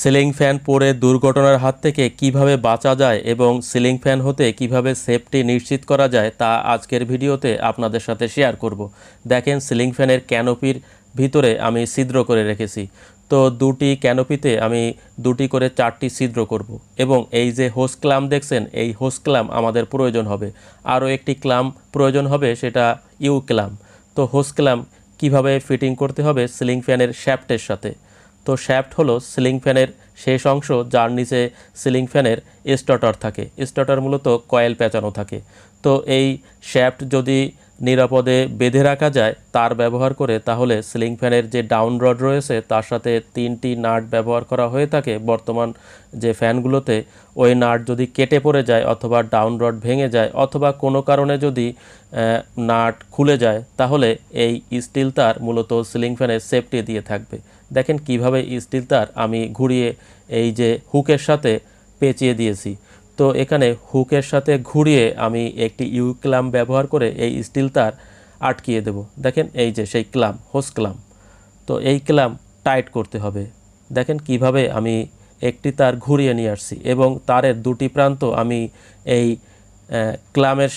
Ceiling fan পরে দুর্ঘটনার হাত থেকে কীভাবে বাঁচা যায় এবং সিলিং ফ্যান হতে কীভাবে সেফটি নিশ্চিত করা যায় তা আজকের ভিডিওতে আপনাদের সাথে শেয়ার করব। দেখেন সিলিং ফ্যানের ক্যানোপির ভিতরে আমি ছিদ্র করে রেখেছি। তো দুটি ক্যানোপিতে আমি দুটি করে চারটি ছিদ্র করব এবং এই যে হোস ক্লাম দেখছেন, এই হোস ক্লাম আমাদের প্রয়োজন হবে। আরও একটি ক্লাম প্রয়োজন হবে, সেটা ইউ ক্লাম। তো হোস ক্লাম কীভাবে ফিটিং করতে হবে সিলিং ফ্যানের শ্যাফটের সাথে? তো শ্যাফট হলো সিলিং ফ্যানের শেষ অংশ, যার নিচে সিলিং ফ্যানের স্টার্টার থাকে। স্টার্টার মূলত কয়েল পেঁচানো থাকে। তো এই শ্যাফট যদি নিরাপদে বেঁধে রাখা যায়, তার ব্যবহার করে তাহলে সিলিং ফ্যানের যে ডাউন রড রয়েছে, তার সাথে তিনটি নাট ব্যবহার করা হয়ে থাকে। বর্তমান যে ফ্যানগুলোতে ওই নাট যদি কেটে পড়ে যায় অথবা ডাউন রড ভেঙে যায় অথবা কোনো কারণে যদি নাট খুলে যায়, তাহলে এই স্টিল তার মূলত সিলিং ফ্যানের সেফটি দিয়ে থাকবে। দেখেন কীভাবে স্টিল তার আমি ঘুরিয়ে এই যে হুকের সাথে পেঁচিয়ে দিয়েছি। তো এখানে হুকের সাথে ঘুরিয়ে আমি একটি ইউ ক্লাম ব্যবহার করে এই স্টিল তার আটকিয়ে দেব। দেখেন এই যে সেই ক্লাম, হোস ক্লাম। তো এই ক্লাম টাইট করতে হবে। দেখেন কীভাবে আমি একটি তার ঘুরিয়ে নিয়ে আসছি এবং তারের দুটি প্রান্ত আমি এই ক্লামের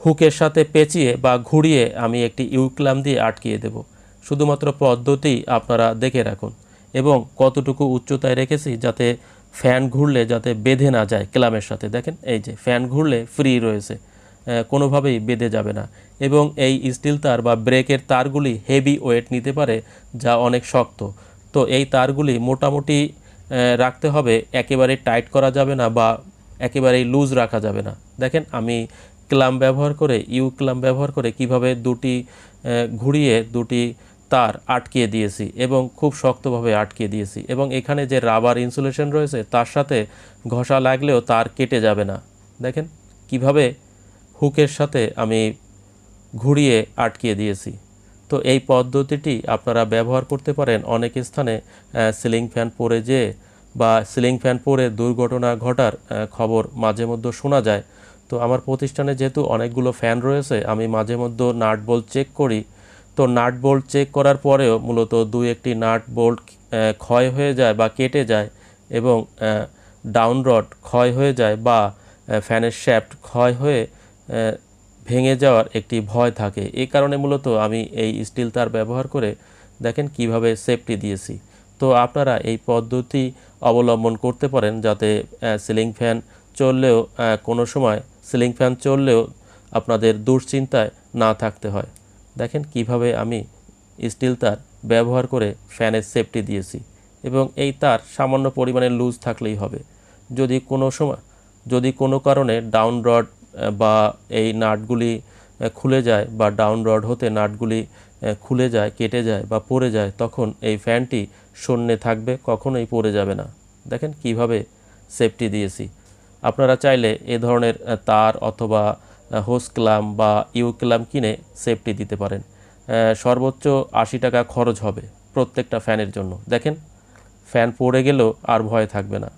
হুকের সাথে পেঁচিয়ে বা ঘুরিয়ে আমি একটি ইউক্লাম দিয়ে আটকিয়ে দেব। শুধুমাত্র পদ্ধতি আপনারা দেখে রাখুন এবং কতটুকু উচ্চতায় রেখেছি যাতে ফ্যান ঘুরলে যাতে বেঁধে না যায় ক্লামের সাথে। দেখেন, এই যে ফ্যান ঘুরলে ফ্রি রয়েছে কোনোভাবেই বেঁধে যাবে না। এবং এই স্টিল তার বা ব্রেকের তারগুলি হেভি ওয়েট নিতে পারে, যা অনেক শক্ত। তো এই তারগুলি মোটামুটি রাখতে হবে, একেবারে টাইট করা যাবে না বা একেবারেই লুজ রাখা যাবে না। দেখেন, আমি ক্লাম ব্যবহার করে ইউ ক্লাম ব্যবহার করে কীভাবে দুটি ঘুরিয়ে দুটি তার আটকিয়ে দিয়েছি এবং খুব শক্তভাবে আটকিয়ে দিয়েছি এবং এখানে যে রাবার ইনসুলেশন রয়েছে, তার সাথে ঘষা লাগলেও তার কেটে যাবে না। দেখেন কীভাবে হুকের সাথে আমি ঘুরিয়ে আটকিয়ে দিয়েছি। তো এই পদ্ধতিটি আপনারা ব্যবহার করতে পারেন। অনেক স্থানে সিলিং ফ্যান পরে যে বা সিলিং ফ্যান পরে দুর্ঘটনা ঘটার খবর মাঝে মধ্যে শোনা যায়। তো আমার প্রতিষ্ঠানে যেহেতু অনেকগুলো ফ্যান রয়েছে, আমি মাঝে মধ্যে নাট বোল্ট চেক করি তো নাট বোল্ট চেক করার পরেও মূলত দু একটি নাট বোল্ট ক্ষয় হয়ে যায় বা কেটে যায় এবং ডাউন রড ক্ষয় হয়ে যায় বা ফ্যানের শ্যাফট ক্ষয় হয়ে ভেঙে যাওয়ার একটি ভয় থাকে। এ কারণে মূলত আমি এই স্টিল তার ব্যবহার করে দেখেন কীভাবে সেফটি দিয়েছি। তো আপনারা এই পদ্ধতি অবলম্বন করতে পারেন যাতে সিলিং ফ্যান চললেও কোনো সময় সিলিং ফ্যান চললেও আপনাদের দুশ্চিন্তায় না থাকতে হয়। দেখেন কীভাবে আমি স্টিল তার ব্যবহার করে ফ্যানের সেফটি দিয়েছি এবং এই তার সামান্য পরিমাণে লুজ থাকলেই হবে। যদি কোনো সময়, যদি কোনো কারণে ডাউন রড বা এই নাটগুলি খুলে যায় বা ডাউন রড হতে নাটগুলি খুলে যায়, কেটে যায় বা পড়ে যায়, তখন এই ফ্যানটি শূন্যে থাকবে, কখনোই পড়ে যাবে না। দেখেন কীভাবে সেফটি দিয়েছি। আপনারা চাইলে এ ধরনের তার অথবা হোস ক্লাম বা ইউ ক্লাম কিনে সেফটি দিতে পারেন। সর্বোচ্চ আশি টাকা খরচ হবে প্রত্যেকটা ফ্যানের জন্য। দেখেন ফ্যান পড়ে গেলেও আর ভয় থাকবে না।